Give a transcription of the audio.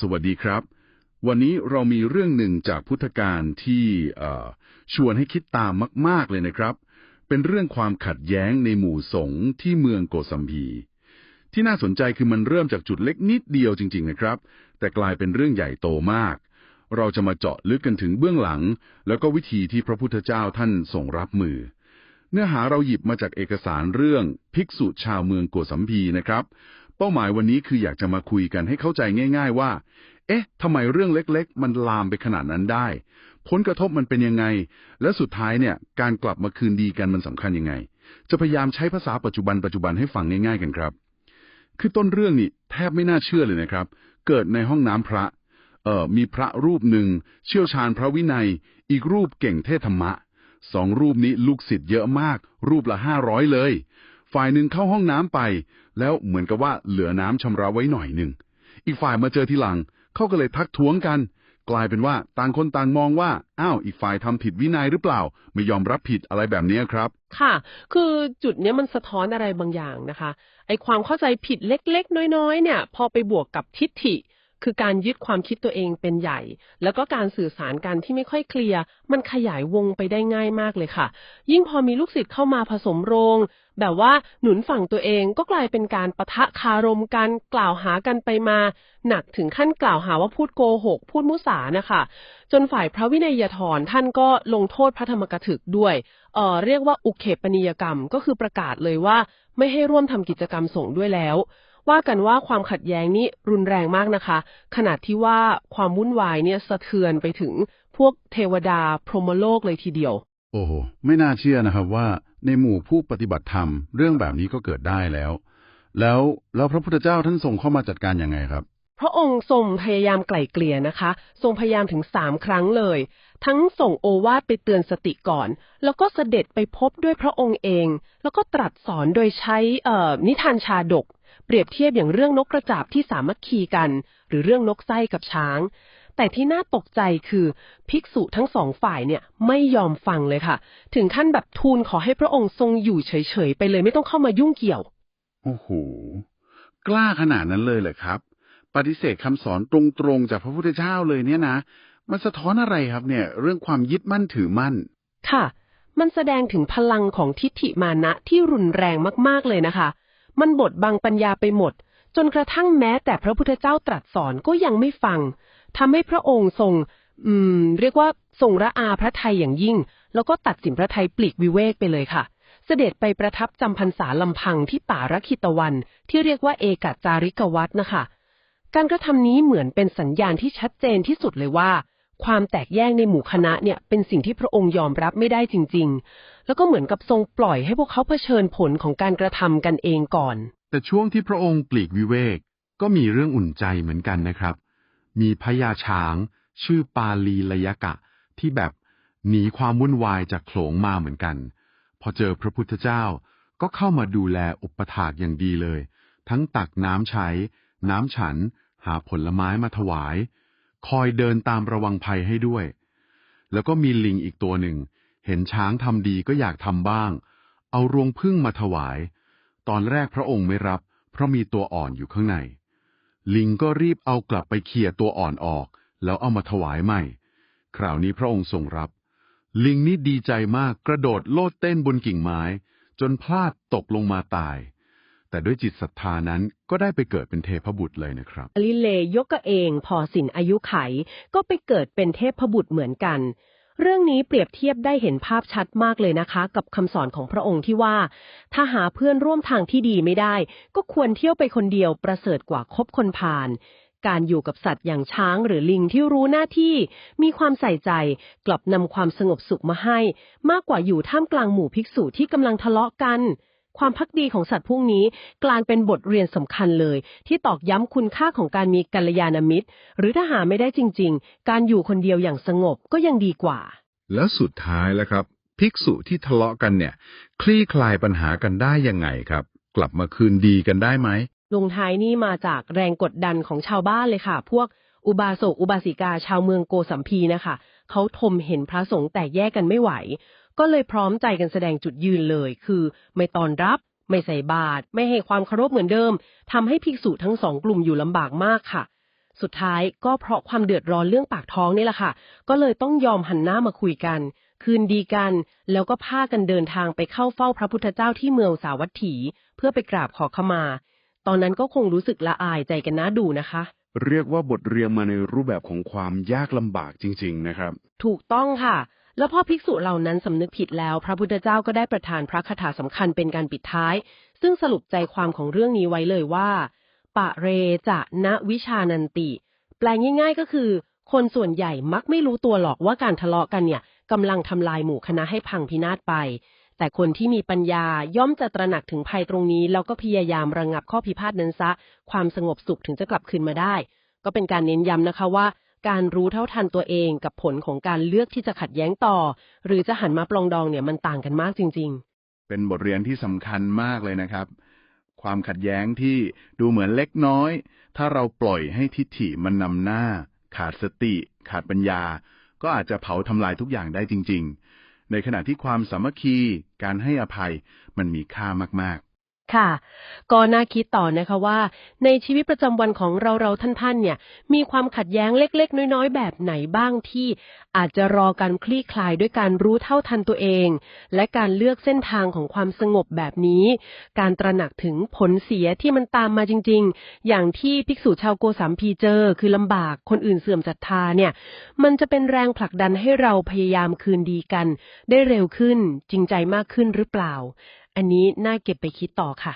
สวัสดีครับ วันนี้เรามีเรื่องหนึ่งจากพุทธการที่ชวนให้คิดตามมาก ๆ เลยนะครับ เป็นเรื่องความขัดแย้งในหมู่สงฆ์ที่เมืองโกสัมพี ที่น่าสนใจคือมันเริ่มจากจุดเล็กนิดเดียวจริง ๆ นะครับ แต่กลายเป็นเรื่องใหญ่โตมาก เราจะมาเจาะลึกกันถึงเบื้องหลัง แล้วก็วิธีที่พระพุทธเจ้าท่านทรงรับมือเนื้อหาเราหยิบมาจากเอกสารเรื่องภิกษุชาวเมืองโกสัมพีนะครับ เป้าหมายวันนี้คืออยากจะมาคุยกันให้เข้าใจง่าย ๆ ว่า เอ๊ะทำไมเรื่องเล็กๆ มันลามไปขนาดนั้นได้ ผลกระทบมันเป็นยังไง และสุดท้ายเนี่ย การกลับมาคืนดีกันมันสำคัญยังไง จะพยายามใช้ภาษาปัจจุบันปัจจุบันให้ฟังง่ายๆกันครับ คือต้นเรื่องนี่แทบไม่น่าเชื่อเลยนะครับ เกิดในห้องน้ำพระ เอ่อ มีพระรูปหนึ่งเชี่ยวชาญพระวินัย อีกรูปเก่งเทศธรรมะ สองรูปนี้ลูกศิษย์เยอะมาก รูปละห้าร้อยเลย ฝ่ายหนึ่งเข้าห้องน้ำไป แล้วเหมือนกับว่าเหลือน้ำชำระไว้หน่อยหนึ่ง อีกฝ่ายมาเจอทีหลัง เขาก็เลยทักท้วงกัน กลายเป็นว่าต่างคนต่างมองว่า อ้าว อีกฝ่ายทำผิดวินัยหรือเปล่า ไม่ยอมรับผิดอะไรแบบนี้ครับ ค่ะ คือจุดนี้มันสะท้อนอะไรบางอย่างนะคะ ไอความเข้าใจผิดเล็กๆ น้อยๆ เนี่ย พอไปบวกกับทิฏฐิ คือการยึดความคิดตัวเองเป็นใหญ่ แล้วก็การสื่อสารกันที่ไม่ค่อยเคลียร์ มันขยายวงไปได้ง่ายมากเลยค่ะ ยิ่งพอมีลูกศิษย์เข้ามาผสมโรง แบบว่าหนุนฝั่งตัวเองก็กลายเป็นการประทะคารมกันกล่าวหากันไปมา หนักถึงขั้นกล่าวหาว่าพูดโกหก พูดมุสานะคะ จนฝ่ายพระวินัยทรท่านก็ลงโทษพระธรรมกถึกด้วยเอ่อเรียกว่าอุเคปนิยกรรมก็คือประกาศเลยว่า ไม่ให้ร่วมทำกิจกรรมสงฆ์ด้วยแล้ว ว่ากันว่าความขัดแย้งนี้รุนแรงมากนะคะ ขนาดที่ว่าความวุ่นวายเนี่ยสะเทือนไปถึงพวกเทวดาพรหมโลกเลยทีเดียว โอ้โห ไม่น่าเชื่อนะครับว่าในหมู่ผู้ปฏิบัติธรรม เรื่องแบบนี้ก็เกิดได้แล้ว แล้วแล้วพระพุทธเจ้าท่านทรงเข้ามาจัดการยังไงครับพระองค์ทรงพยายามไกล่เกลี่ยนะคะ ทรงพยายามถึงสามครั้งเลย ทั้งส่งโอวาทไปเตือนสติก่อน แล้วก็เสด็จไปพบด้วยพระองค์เอง แล้วก็ตรัสสอนโดยใช้เอ่อนิทานชาดก เปรียบเทียบอย่างเรื่องนกกระจาบที่สามัคคีกัน หรือเรื่องนกไส้กับช้าง แต่ที่น่าตกใจคือภิกษุทั้งสองฝ่ายเนี่ยไม่ยอมฟังเลยค่ะ ถึงขั้นแบบทูลขอให้พระองค์ทรงอยู่เฉยๆไปเลยไม่ต้องเข้ามายุ่งเกี่ยว โอ้โห กล้าขนาดนั้นเลยเหรอครับ ปฏิเสธคำสอนตรงๆจากพระพุทธเจ้าเลยเนี่ยนะ มันสะท้อนอะไรครับเนี่ย เรื่องความยึดมั่นถือมั่น ค่ะ มันแสดงถึงพลังของทิฏฐิมานะที่รุนแรงมากๆเลยนะคะ มันบดบังปัญญาไปหมด จนกระทั่งแม้แต่พระพุทธเจ้าตรัสสอนก็ยังไม่ฟังทำให้พระองค์ทรง อืม เรียกว่าทรงระอาพระทัยอย่างยิ่ง แล้วก็ตัดสินพระทัยปลีกวิเวกไปเลยค่ะ เสด็จไปประทับจำพรรษาลำพังที่ป่ารักิตวัน ที่เรียกว่าเอกจาริกวัตนะคะ การกระทำนี้เหมือนเป็นสัญญาณที่ชัดเจนที่สุดเลยว่าความแตกแยกในหมู่คณะเนี่ยเป็นสิ่งที่พระองค์ยอมรับไม่ได้จริงๆ แล้วก็เหมือนกับทรงปล่อยให้พวกเขาเผชิญผลของการกระทำกันเองก่อน แต่ช่วงที่พระองค์ปลีกวิเวก ก็มีเรื่องอุ่นใจเหมือนกันนะครับ มีพญาช้าง ชื่อปาลีลยกะ ที่แบบหนีความวุ่นวายจากโขลงมาเหมือนกัน พอเจอพระพุทธเจ้าก็เข้ามาดูแลอุปถากอย่างดีเลย ทั้งตักน้ำใช้ น้ำฉัน หาผลไม้มาถวาย คอยเดินตามระวังภัยให้ด้วย แล้วก็มีลิงอีกตัวหนึ่ง เห็นช้างทำดีก็อยากทำบ้าง เอารวงพึ่งมาถวาย ตอนแรกพระองค์ไม่รับ เพราะมีตัวอ่อนอยู่ข้างใน ลิงก็รีบเอากลับไปเขี่ยตัวอ่อนออก แล้วเอามาถวายใหม่ คราวนี้พระองค์ทรงรับ ลิงนี่ดีใจมากกระโดดโลดเต้นบนกิ่งไม้ จนพลาดตกลงมาตาย แต่ด้วยจิตศรัทธานั้นก็ได้ไปเกิดเป็นเทพบุตรเลยนะครับอลิเลยยกเอง พอสินอายุไข ก็ไปเกิดเป็นเทพบุตรเหมือนกัน เรื่องนี้เปรียบเทียบได้เห็นภาพชัดมากเลยนะคะ กับคำสอนของพระองค์ที่ว่า ถ้าหาเพื่อนร่วมทางที่ดีไม่ได้ ก็ควรเที่ยวไปคนเดียวประเสริฐกว่าคบคนพาลการอยู่กับสัตว์อย่างช้างหรือลิงที่รู้หน้าที่ มีความใส่ใจกลับนำความสงบสุขมาให้ มากกว่าอยู่ท่ามกลางหมู่ภิกษุที่กำลังทะเลาะกัน ความพักดีของสัตว์พวกนี้กลายเป็นบทเรียนสำคัญเลย ที่ตอกย้ำคุณค่าของการมีกัลยาณมิตร หรือถ้าหาไม่ได้จริง ๆ การอยู่คนเดียวอย่างสงบก็ยังดีกว่า แล้วสุดท้ายแล้วครับ ภิกษุที่ทะเลาะกันเนี่ย คลี่คลายปัญหากันได้ยังไงครับ กลับมาคืนดีกันได้ไหมลงท้ายนี่มาจากแรงกดดันของชาวบ้านเลยค่ะ พวกอุบาสกอุบาสิกาชาวเมืองโกสัมพีนะคะ เขาทมเห็นพระสงฆ์แตกแยกกันไม่ไหว ก็เลยพร้อมใจกันแสดงจุดยืนเลย คือ ไม่ตอนรับ ไม่ใส่บาตรไม่ให้ความเคารพเหมือนเดิมทำให้ภิกษุทั้งสองกลุ่มอยู่ลำบากมากค่ะ สุดท้ายก็เพราะความเดือดร้อนเรื่องปากท้องนี่แหละค่ะ ก็เลยต้องยอมหันหน้ามาคุยกัน คืนดีกัน แล้วก็พากันเดินทางไปเข้าเฝ้าพระพุทธเจ้าที่เมืองสาวัตถี เพื่อไปกราบขอขมา ตอนนั้นก็คงรู้สึกละอายใจกันน่าดูนะคะเรียกว่าบทเรียนมาในรูปแบบของความยากลำบากจริง ๆ นะครับ ถูกต้องค่ะ แล้วพอภิกษุเหล่านั้นสำนึกผิดแล้ว พระพุทธเจ้าก็ได้ประทานพระคาถาสำคัญเป็นการปิดท้าย ซึ่งสรุปใจความของเรื่องนี้ไว้เลยว่า ปะเรจะณวิชานันติ แปลง่าย ๆ ก็คือ คนส่วนใหญ่มักไม่รู้ตัวหรอกว่าการทะเลาะกันเนี่ยกำลังทำลายหมู่คณะให้พังพินาศไป แต่คนที่มีปัญญาย่อมจะตระหนักถึงภัยตรงนี้ แล้วก็พยายามระงับข้อพิพาทนั้นซะ ความสงบสุขถึงจะกลับคืนมาได้ ก็เป็นการเน้นย้ำนะคะว่า การรู้เท่าทันตัวเองกับผลของการเลือกที่จะขัดแย้งต่อ หรือจะหันมาปลองดองเนี่ยมันต่างกันมากจริง ๆ เป็นบทเรียนที่สำคัญมากเลยนะครับ ความขัดแย้งที่ดูเหมือนเล็กน้อย ถ้าเราปล่อยให้ทิฏฐิมันนำหน้า ขาดสติ ขาดปัญญา ก็อาจจะเผาทำลายทุกอย่างได้จริง ๆ ในขณะที่ความสามัคคี การให้อภัยมันมีค่ามาก ค่ะ ก็น่าคิดต่อนะคะว่า ในชีวิตประจำวันของเราเราท่านๆ เนี่ย มีความขัดแย้งเล็ก ๆ น้อย ๆ แบบไหนบ้างที่อาจจะรอการคลี่คลายด้วยการรู้เท่าทันตัวเอง และการเลือกเส้นทางของความสงบแบบนี้ การตระหนักถึงผลเสียที่มันตามมาจริง ๆ อย่างที่ภิกษุชาวโกสัมพีเจอ คือลำบากคนอื่นเสื่อมศรัทธาเนี่ย มันจะเป็นแรงผลักดันให้เราพยายามคืนดีกัน ได้เร็วขึ้นจริงใจมากขึ้นหรือเปล่า อันนี้น่าเก็บไปคิดต่อค่ะ